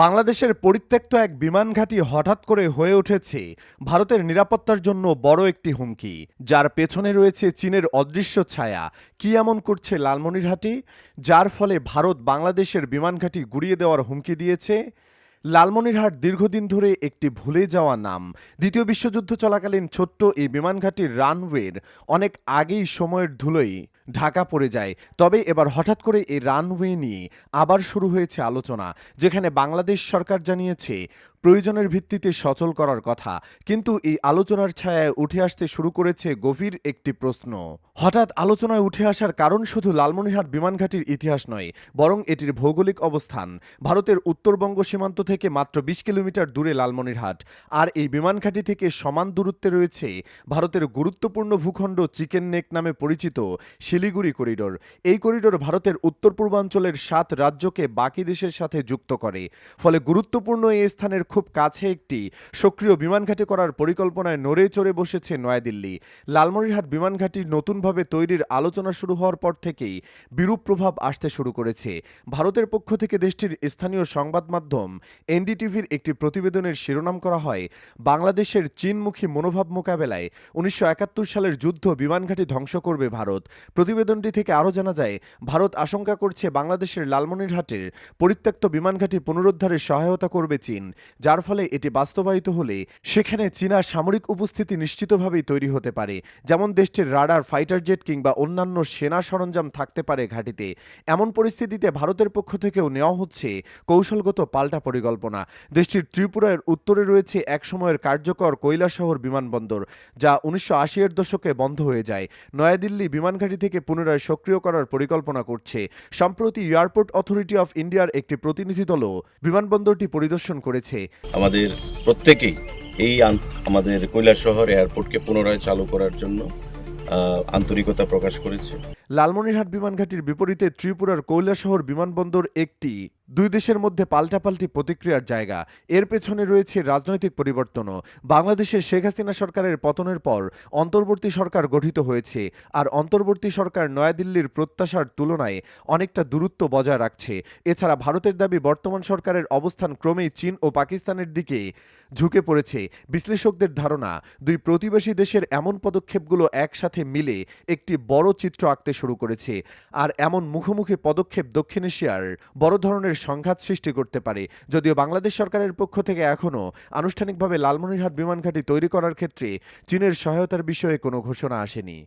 বাংলাদেশের পরিত্যক্ত এক বিমান ঘাঁটি হঠাৎ করে হয়ে উঠেছে ভারতের নিরাপত্তার জন্য বড় একটি হুমকি, যার পেছনে রয়েছে চীনের অদৃশ্য ছায়া। কি এমন করছে লালমনিরহাটি? যার ফলে ভারত বাংলাদেশের বিমান ঘাঁটি গুড়িয়ে দেওয়ার হুমকি দিয়েছে। লালমনিরহাট দীর্ঘদিন ধরে একটি ভুলে যাওয়া নাম। দ্বিতীয় বিশ্বযুদ্ধ চলাকালীন ছোট্ট এই বিমানঘাটির রানওয়ের অনেক আগেই সময়ের ধুলোই ঢাকা পড়ে যায়। তবে এবার হঠাৎ করে এই রানওয়ে নিয়ে আবার শুরু হয়েছে আলোচনা, যেখানে বাংলাদেশ সরকার জানিয়েছে প্রয়োজনের ভিত্তিতে সচল করার কথা। কিন্তু এই আলোচনার ছায়ায় উঠে আসতে শুরু করেছে গভীর একটি প্রশ্ন। হঠাৎ আলোচনায় উঠে আসার কারণ শুধু লালমনিরহাট বিমানঘাটির ইতিহাস নয়, বরং এটির ভৌগোলিক অবস্থান। ভারতের উত্তরবঙ্গ সীমান্ত থেকে মাত্র বিশ কিলোমিটার দূরে লালমনিরহাট। আর এই বিমানঘাটি থেকে সমান দূরত্বে রয়েছে ভারতের গুরুত্বপূর্ণ ভূখণ্ড চিকেন নেক নামে পরিচিত শিলিগুড়ি করিডোর। এই করিডোর ভারতের উত্তর পূর্বাঞ্চলের সাত রাজ্যকে বাকি দেশের সাথে যুক্ত করে। ফলে গুরুত্বপূর্ণ এই স্থানের খুব কাছে একটি সক্রিয় বিমানঘাটি করার পরিকল্পনায় নড়ে চড়ে বসেছে নয়াদিল্লি। লালমনিরহাট বিমানঘাটি নতুনভাবে তৈরির আলোচনা শুরু হওয়ার পর থেকেই বিরূপ প্রভাব আসতে শুরু করেছে। ভারতের পক্ষ থেকে দেশটির স্থানীয় সংবাদ মাধ্যম এনডিটিভির একটি প্রতিবেদনের শিরোনাম করা হয়, বাংলাদেশের চীনমুখী মনোভাব মোকাবেলায় উনিশশো একাত্তর সালের যুদ্ধ বিমানঘাটি ধ্বংস করবে ভারত। প্রতিবেদনটি থেকে আরও জানা যায়, ভারত আশঙ্কা করছে বাংলাদেশের লালমনিরহাটের পরিত্যক্ত বিমানঘাটি পুনরুদ্ধারে সহায়তা করবে চীন। যার ফলে এটি বাস্তবায়িত হলে সেখানে চীনা সামরিক উপস্থিতি নিশ্চিতভাবেই তৈরি হতে পারে। যেমন দেশটির রাডার, ফাইটার জেট কিংবা অন্যান্য সেনা সরঞ্জাম থাকতে পারে ঘাটিতে। এমন পরিস্থিতিতে ভারতের পক্ষ থেকেও নেওয়া হচ্ছে কৌশলগত পাল্টা পরিকল্পনা। দেশটির ত্রিপুরার উত্তরে রয়েছে একসময়ের কার্যকর কৈলাসহর বিমানবন্দর, যা উনিশশো আশি এর দশকে বন্ধ হয়ে যায়। নয়াদিল্লি বিমানঘাটি থেকে পুনরায় সক্রিয় করার পরিকল্পনা করছে। সম্প্রতি এয়ারপোর্ট অথরিটি অফ ইন্ডিয়ার একটি প্রতিনিধি দলও বিমানবন্দরটি পরিদর্শন করেছে। আমাদের প্রত্যেকেই এই আমাদের কৈলাসহর এয়ারপোর্টকে পুনরায় চালু করার জন্য আন্তরিকতা প্রকাশ করেছে। লালমনিরহাট বিমানঘাটির বিপরীতে ত্রিপুরার কৈলাসহর বিমানবন্দর একটি। দুই দেশের মধ্যে পাল্টাপাল্টি প্রতিক্রিয়ার জায়গা। এর পেছনে রয়েছে রাজনৈতিক পরিবর্তনও। বাংলাদেশের শেখ হাসিনা সরকারের পতনের পর অন্তর্বর্তী সরকার গঠিত হয়েছে আর অন্তর্বর্তী সরকার নয়াদিল্লির প্রত্যাশার তুলনায় অনেকটা দূরত্ব বজায় রাখছে। এছাড়া ভারতের দাবি বর্তমান সরকারের অবস্থান ক্রমেই চীন ও পাকিস্তানের দিকে ঝুঁকে পড়েছে। বিশ্লেষকদের ধারণা, দুই প্রতিবেশী দেশের এমন পদক্ষেপগুলো একসাথে মিলে একটি বড় চিত্র আঁকতে শুরু করেছে। আর এমন মুখোমুখি পদক্ষেপ দক্ষিণ এশিয়ার বড় ধরনের সংঘাত সৃষ্টি করতে পারে। যদিও বাংলাদেশ সরকারের পক্ষ থেকে এখনও আনুষ্ঠানিকভাবে লালমনিরহাট বিমান ঘাঁটি তৈরি করার ক্ষেত্রে চীনের সহায়তার বিষয়ে কোনো ঘোষণা আসেনি।